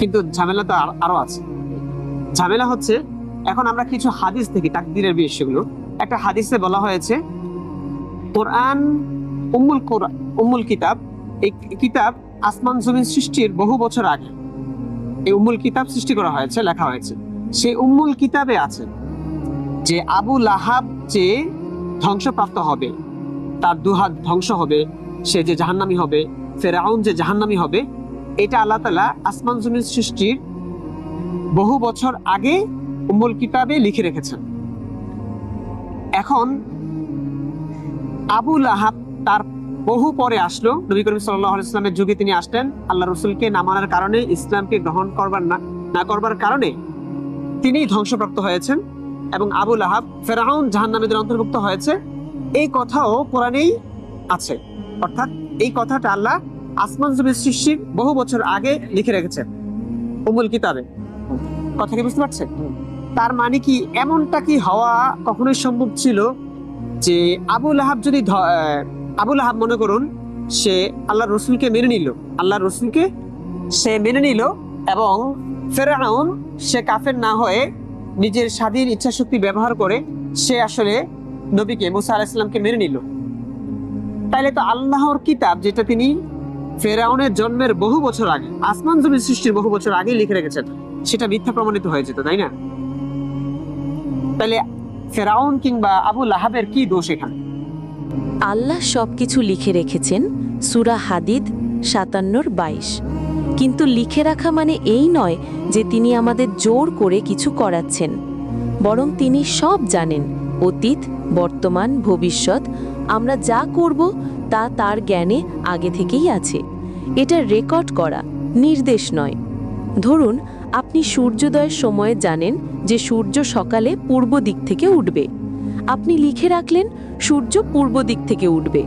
কিন্তু ঝামেলা তো আরও আছে। ঝামেলা হচ্ছে, এখন আমরা কিছু হাদিস থেকে তাকদিরের বিষয়গুলো। একটা হাদিসে বলা হয়েছে, কোরআন উম্মুল কোরআন উম্মুল কিতাব, এই কিতাব আসমান জমিন সৃষ্টির বহু বছর আগে, এই উম্মুল কিতাব সৃষ্টি করা হয়েছে, লেখা হয়েছে। সেই উম্মুল কিতাবে আছে যে আবু লাহাব যে ধ্বংসপ্রাপ্ত হবে, তার দুহাত ধ্বংস হবে, সে যে জাহান্নামি হবে, ফেরাউন যে জাহান্নামি হবে এটা আল্লাহ তালা আসমান জমিন সৃষ্টির বহু বছর আগে উম্মুল কিতাবে লিখে রেখেছেন। এখন আবু লাহাব তার বহু পরে আসলো। নবী করিম সাল্লাহ যুগে তিনি আসলেন। আল্লাহ রসুলকে নামানোর কারণে ইসলামকে গ্রহণ করবার না করবার কারণে তিনি ধ্বংসপ্রাপ্ত হয়েছেন এবং আবু লাহাব ফেরাউন জাহান্নামীদের অন্তর্ভুক্ত হয়েছে। এই কথাও কোরআনেই আছে। অর্থাৎ এই কথাটা আল্লাহ আসমান জমির সৃষ্টির বহু বছর আগে লিখে রেখেছেন উমুল কিতাবে। কথা কি বুঝতে পারছেন? তার মানে কি এমনটা কি হওয়া কখনোই সম্ভব ছিল যে আবুল লাহাব যদি ধ- আহ, আবু মনে করুন সে আল্লাহ রসুলকে মেনে নিল। আল্লাহ রসুলকে সে মেনে নিল এবং ফেরাউন সে কাফের না হয়ে নিজের স্বাধীন ইচ্ছা শক্তি ব্যবহার করে সে আসলে নবীকে মুসা আলাহিসাল্লামকে মেনে নিল। তাইলে তো আল্লাহর কিতাব যেটা তিনি ফেরাউনের জন্মের বহু বছর আগে, আসমান জমির সৃষ্টির বহু বছর আগে লিখে রেখেছেন। সেটা মিথ্যা প্রমাণিত হয়ে যেত তাই না? তাহলে ফেরাউন কিংবা আবু লাহাবের কি দোষ এখানে? আল্লাহ সবকিছু লিখে রেখেছেন সুরা হাদিদ সাতান্নর বাইশ। কিন্তু লিখে রাখা মানে এই নয় যে তিনি আমাদের জোর করে কিছু করাচ্ছেন, বরং তিনি সব জানেন, অতীত, বর্তমান, ভবিষ্যৎ আমরা যা করব তা তার জ্ঞানে আগে থেকেই আছে। এটা রেকর্ড করা, নির্দেশ নয়। ধরুন, আপনি সূর্যোদয়ের সময় জানেন যে সূর্য সকালে পূর্ব দিক থেকে উঠবে। আপনি লিখে রাখলেন, সূর্য পূর্ব দিক থেকে উঠবে।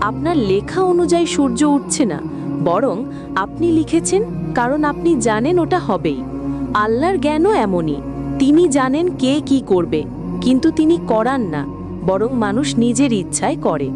আপনার লেখা অনুযায়ী সূর্য উঠছে না, বরং আপনি লিখেছেন, কারণ আপনি জানেন ওটা হবেই। আল্লাহর জ্ঞানও এমনই। তিনি জানেন কে কি করবে, কিন্তু তিনি করান না। বরং মানুষ নিজের ইচ্ছায় করে।